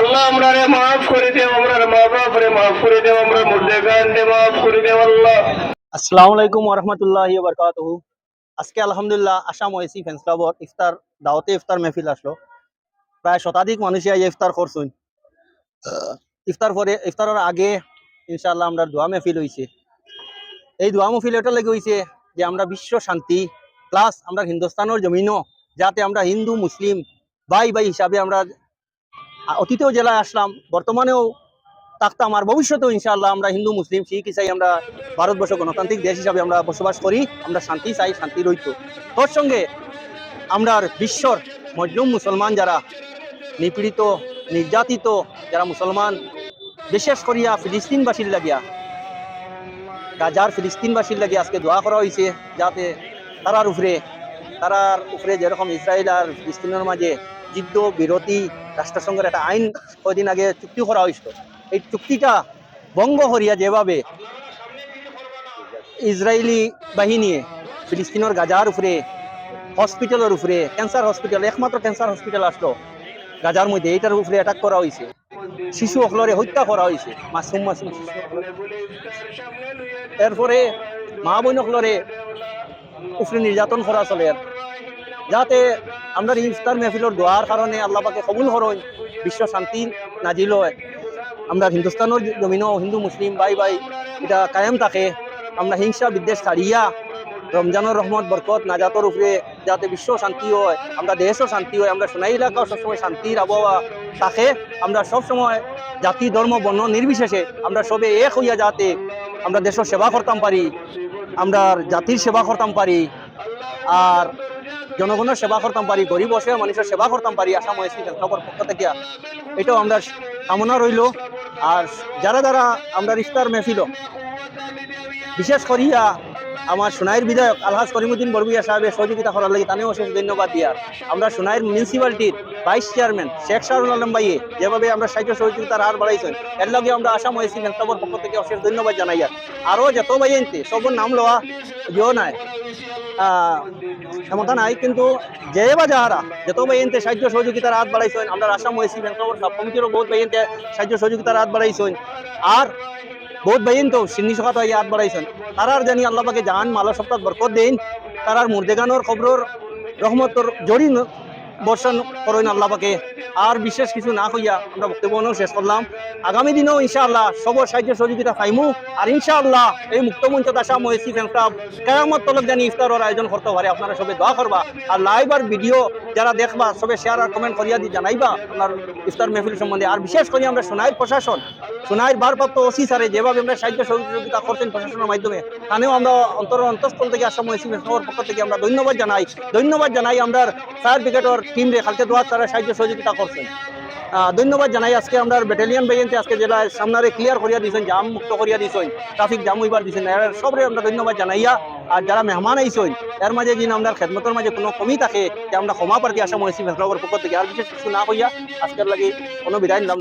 আল্লাহ আমরারে মাফ করে দেও, আমরার মা বাপরে মাফ করে দেও, আমরা মুর্দেগানরে মাফ করে দেও আল্লাহ। আসসালামু আলাইকুম ওরহমতুল্লাহি বরকাতুহু। আজকে আলহামদুলিল্লাহ আসাম ওয়েসি ফ্যান্স ক্লাবর ইফতার, দাওয়াতে ইফতার মেহফিল আসলো। প্রায় শতাধিক মানুষ আই ইফতার করছুন ইফতার পরে, ইফতারের আগে ইনশাআল্লাহ আমরা দোয়া মেহফিল হইছে। এই দোয়া মেহফিল এটা লেগে হইছে যে আমরা বিশ্ব শান্তি, প্লাস আমরা হিন্দুস্তানের জমিনও, যাতে আমরা হিন্দু, মুসলিম ভাই ভাই হিসাবে আমরা অতীতেও জেলায় আসলাম, বর্তমানেও থাকতাম, আর ভবিষ্যতেও ইনশাআল্লাহ আমরা হিন্দু, মুসলিম, শিখ ইসাই আমরা ভারতবর্ষ গণতান্ত্রিক দেশ হিসাবে আমরা বসবাস করি, আমরা শান্তি চাই, শান্তি রইত। তোর সঙ্গে আমরা বিশ্বর মজলুম মুসলমান যারা নিপীড়িত, নির্যাতিত, যারা মুসলমান বিশেষ করিয়া ফিলিস্তিনবাসীর লাগিয়া গাজার ফিলিস্তিনবাসীর লাগিয়া আজকে দোয়া করা হয়েছে যাতে তারার উপরে তারার উপরে যেরকম ইসরায়েল আর ফিলিস্তিনের মাঝে যুদ্ধ, বিরতি রাষ্ট্রসংঘের একটা আইন কদিন আগে চুক্তি করা হয়েছিল এই চুক্তিটা ভঙ্গ করিয়া যেভাবে ইসরায়েলি বাহিনী ফিলিস্তিনের গাজার উপরে হসপিটালের উপরে ক্যান্সার হসপিটাল একমাত্র ক্যান্সার হসপিটাল আসলো গাজার মধ্যে এইটার উপরে অ্যাটাক করা হয়েছে শিশু অকলরে হত্যা করা হয়েছে মাসুম মাসুম শিশু। এরপরে মা বোন অকলরে উপরে নির্যাতন করা চলে। যাতে আমরা ইফতার মেহফিলের দোয়ার কারণে আল্লাহ পাকে কবুল করুন, বিশ্ব শান্তি নাজিল হয়। আমরা হিন্দুস্তানের জমিনও হিন্দু মুসলিম ভাই ভাই, এটা কায়েম থাকে। আমরা হিংসা বিদ্বেষ ছাড়িয়া রমজানের রহমত, বরকত, নাজাতর উপরে যাতে বিশ্ব শান্তি হয়, আমরা দেশও শান্তি হয়, আমরা সোনাই এলাকাও সবসময় শান্তির আবহাওয়া থাকে। আমরা সবসময় জাতি, ধর্ম, বর্ণ নির্বিশেষে আমরা সবে এক হইয়া যাতে আমরা দেশের সেবা করতাম পারি, আমরা জাতির সেবা করতাম পারি। আর জনগণের সেবা করতাম পারি, গরিব অসহায় মানুষের সেবা করতাম পারি, আসাম ওয়েসি ফেসলাপর পক্ষ থেকে। এটাও আমরা কামনা রইল। আর যারা যারা আমরা ইফতার মেহফিল বিশেষ করিয়া আমার সোনাইয়ের বিধায়ক আলহাজ করিমুদ্দিন বরবিয়া সাহেবের সহযোগিতা করার লাগে তানেও অশেষ ধন্যবাদ দিয়া। আমরা সোনাইয়ের মিউনিসিপ্যালিটির ভাইস চেয়ারম্যান শেখ শাহরুল আলম ভাইয়ে যেভাবে আমরা সাহায্য সহযোগিতার হার বাড়াইছেন, এর লগে আমরা আসাম ওয়েসি ফেসলাপর পক্ষ থেকে অশেষ ধন্যবাদ জানাই আর আরও যত ভাই আনতে সবর নাম লওয়া ইয়েও নাই। ক্ষমতা নাই, কিন্তু যে বা যাহারা যত বাইনতে সাহায্য সহযোগিতার হাত বাড়াইছেন, আমরা আসাম ওয়েসি ব্যাংকর সাব কমিটিরও বহুত বাইনতে সাহায্য সহযোগিতার হাত বাড়াইছেন। আর বহুত বাইন তো সিন্নি সকাত হয়ে হাত বাড়াইছেন। তারার জানি আল্লাহকে জাহান মালা সপ্তাহ বরকত দিন, তারার মুর্দেগানোর খবর রহমতর জড়ি বর্ষণ করেন আল্লাহকে আর বিশেষ কিছু না হইয়া আমরা বক্তব্য শেষ করলাম। আগামী দিনেও ইনশাআল্লাহ সবর সাহায্য সহযোগিতা পাইমু। আর ইনশাআল্লাহ এই মুক্তমঞ্চ মঞ্চ মহেসি ফ্যান কেয়ামত তলক জানি ইফতারের আয়োজন করতে পারে। আপনারা সবাই দোয়া করবা। আর লাইভ আর ভিডিও যারা দেখবা, সবে শেয়ার আর কমেন্ট করিয়া দি জানাইবা, আপনার ইফতার মেহফিল সম্বন্ধে। আর বিশেষ করে আমরা সোনাইয়ের প্রশাসন সোনাইয়ের ভারপ্রাপ্ত ওসি স্যারে যেভাবে আমরা সাহায্য সহযোগিতা করছেন প্রশাসনের মাধ্যমে, তানেও আমরা অন্তর অন্তঃস্থল থেকে আসাম ফ্যান পক্ষ থেকে আমরা ধন্যবাদ জানাই। ধন্যবাদ জানাই আমরা ফায়ার ব্রিগেডের টিম রে কালকে দোয়া তারা সাহায্য সহযোগিতা করছেন। ধন্যবাদ জানাই আজকে আমরা ব্যাটালিয়ন বাইনতে আজকে জেলা সামনারে ক্লিয়ার করিয়া দিয়েছেন জাম মুক্ত করিয়া দিয়েছেন ট্রাফিক জাম হইবার দিয়েছেন সবরে আমরা ধন্যবাদ জানাইয়া আর যারা মেহমান আইসেন এর মাঝে যিনি আমরা খেদমতের মাঝে কোনো কমি থাকে, যে আমরা ক্ষমা প্রার্থী আসাম হয়েছি ফেসলাবার পক্ষ থেকে আর বিশেষ কিছু না হইয়া আজকের লাগে কোনো বিদায় নিলাম।